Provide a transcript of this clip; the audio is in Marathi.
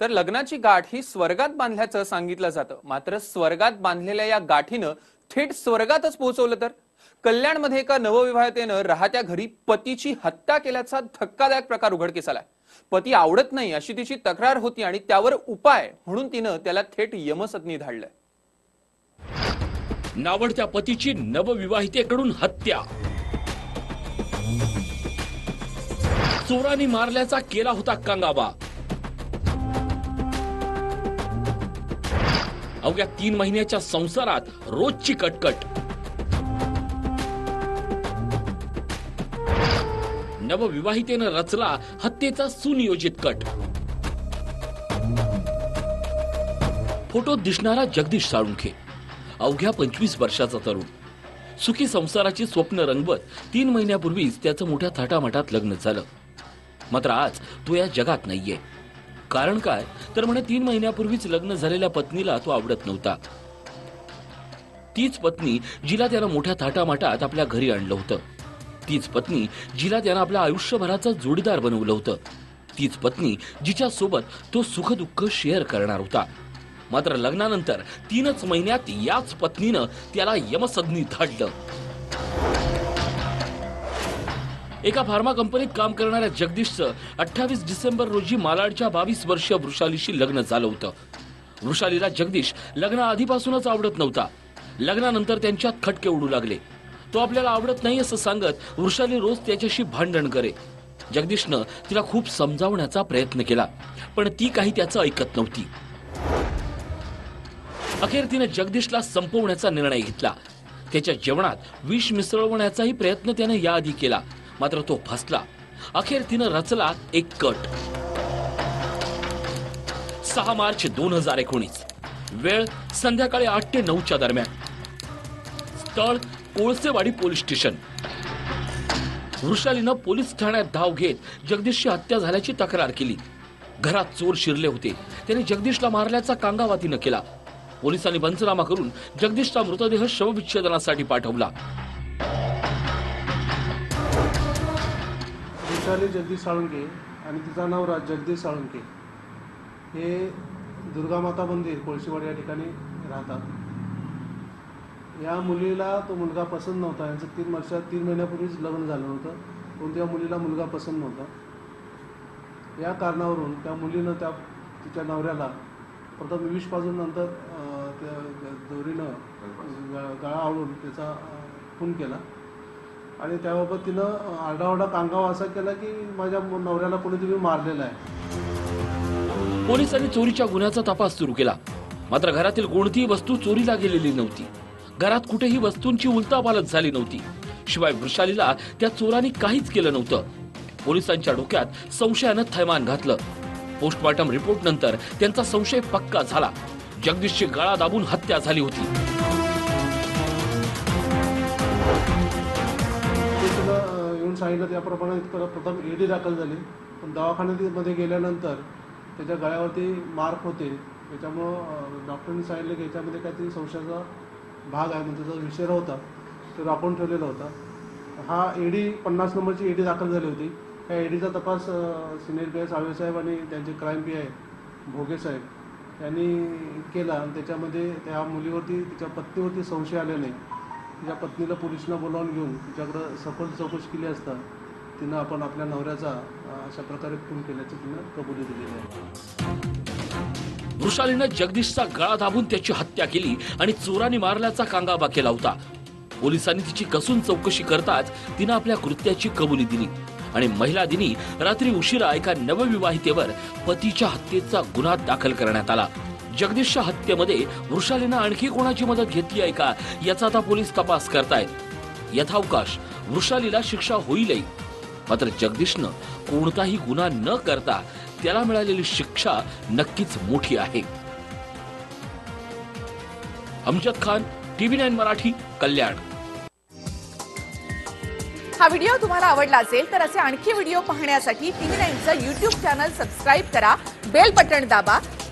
तर लग्नाची गाठ ही स्वर्गात बांधल्याचं सांगितलं जातं. मात्र स्वर्गात बांधलेल्या या गाठीनं थेट स्वर्गातच पोहोचवलं तर? कल्याणमध्ये एका नवविवाहितेनं राहत्या घरी पतीची हत्या केल्याचा धक्कादायक प्रकार उघडकीस आलाय. पती आवडत नाही अशी तिची तक्रार होती आणि त्यावर उपाय म्हणून तिनं त्याला थेट यमसत्नी धाडलंय. नावडत्या पतीची नवविवाहितेकडून हत्या. चोराने मारल्याचा केला होता कांगावा अवघ्या तीन महिन्याच्या संसारात रोजची कटकट. नवविवाहितेनं रचला हत्येचा सुनियोजित कट. फोटोत दिसणारा जगदीश साळुंखे अवघ्या पंचवीस वर्षाचा तरुण. सुखी संसाराची स्वप्न रंगवत तीन महिन्यापूर्वीच त्याचं मोठ्या थाटामाटात लग्न झालं. मात्र आज तो या जगात नाहीये. कारण काय? तर म्हणे तीन महिन्यापूर्वीच लग्न झालेल्या पत्नीला तो आवडत नव्हता. तीच पत्नी जिला त्यानं मोठ्या थाटामाटात आपल्या घरी आणलं होतं. तीच पत्नी जिला त्यानं आपल्या आयुष्यभराचं जोडीदार बनवलं होतं. तीच पत्नी जिच्या सोबत तो सुखदुःख शेअर करणार होता. मात्र लग्नानंतर तीनच महिन्यात याच पत्नीनं त्याला यमसदनी धाडलं. एका फार्मा कंपनीत काम करणाऱ्या जगदीशचं अठ्ठावीस डिसेंबर रोजी मालाडच्या बावीस वर्षीय वृषालीशी लग्न झालं होतं. वृषालीला जगदीश लग्न आधीपासूनच आवडत नव्हता. लग्नानंतर त्यांच्यात खटके उडू लागले. तो आपल्याला आवडत नाही असं सांगत वृषाली रोज त्याच्याशी भांडण करे. जगदीशनं तिला खूप समजावण्याचा प्रयत्न केला पण ती काही त्याचं ऐकत नव्हती. अखेर तिने जगदीशला संपवण्याचा निर्णय घेतला. त्याच्या जेवणात विष मिसळवण्याचाही प्रयत्न त्याने याआधी केला. मात्र तो फसला. अखेर तिनं रचला एक कट. सहा मार्च दोन हजार एकोणीस. वेळ संध्याकाळी आठ ते नऊच्या दरम्यान. स्थळ कोळसेवाडी पोलीस स्टेशन. वृषालीनं पोलीस ठाण्यात धाव घेत जगदीशची हत्या झाल्याची तक्रार केली. घरात चोर शिरले होते. त्याने जगदीशला मारल्याचा कांगावा तिनं केला. पोलिसांनी पंचनामा करून जगदीशचा मृतदेह शवविच्छेदनासाठी पाठवला. वैशाली जगदीश साळुंके आणि तिचा नवरा जगदीश साळुंके. हे दुर्गामाता मंदिर कोळशीवाडी या ठिकाणी राहतात. या मुलीला तो मुलगा पसंत नव्हता. यांचं तीन वर्षात तीन महिन्यापूर्वीच लग्न झालं होतं. पण त्या मुलीला मुलगा पसंत नव्हता. या कारणावरून त्या मुलीनं त्या तिच्या नवऱ्याला प्रथम विष पाजून नंतर त्या दोरीनं गळा आवळून त्याचा खून केला. आणि त्याबाबत तिनं आरडाओरडा कांगावा असा केला की माझ्या नवऱ्याला कोणीतरी मारलेलं आहे. पोलिसांनी चोरीच्या गुन्ह्याचा तपास सुरू केला. मात्र घरातील कोणतीही वस्तू चोरीला गेलेली नव्हती. घरात कुठेही वस्तूंची उलतापालत झाली नव्हती. शिवाय वृषालीला त्या चोरांनी काहीच केलं नव्हतं. पोलिसांच्या डोक्यात संशयानं थैमान घातलं. पोस्टमॉर्टम रिपोर्ट नंतर त्यांचा संशय पक्का झाला. जगदीशची गळा दाबून हत्या झाली होती. त्यांनी सांगितलं त्याप्रमाणे परत प्रथम ईडी दाखल झाली. पण दवाखान्यामध्ये गेल्यानंतर त्याच्या गळ्यावरती मार्क होते. त्याच्यामुळं डॉक्टरांनी सांगितलं की याच्यामध्ये काहीतरी संशयाचा भाग आहे म्हणजे त्याचा विषय होता तो राखून ठेवलेला होता. हा ईडी पन्नास नंबरची ईडी दाखल झाली होती. या ईडीचा तपास सिनियर पी एस साहेब आणि त्यांचे क्राईम पी आहे भोगे साहेब यांनी केला. आणि त्याच्यामध्ये त्या मुलीवरती तिच्या पत्नीवरती संशय आल्याने तिच्या पत्नीला पोलिसला बोलावून घेऊन तिच्याकडं सखोल चौकशी केली असता तिनं आपण आपल्या नवऱ्याचा अशा प्रकारे खून केल्याची तिनं कबुली दिलेली आहे. वृषालीनं जगदीशचा गळा दाबून त्याची हत्या केली आणि चोरांनी मारल्याचा कांगाबा केला होता. पोलिसांनी तिची कसून चौकशी करताच तिनं आपल्या कृत्याची कबुली दिली. आणि महिला दिनी रात्री उशिरा एका नवविवाहितेवर पतीच्या हत्येचा गुन्हा दाखल करण्यात आला. जगदीशच्या हत्येमध्ये वृषालीनं आणखी कोणाची मदत घेतली आहे का याचा आता पोलीस तपास करतायत. यथावकाश वृषालीला शिक्षा होईलही. मात्र जगदीशनं कोणताही गुन्हा न करता त्याला मिळालेली शिक्षा नक्कीच मोठी आहे. Amjad Khan TV nine Marathi Kalyan. हा व्हिडिओ तुम्हाला आवडला असेल तर असे आणखी व्हिडिओ पाहण्यासाठी टीव्ही नाईनचं युट्यूब चॅनल सबस्क्राईब करा बेल बटन दाबा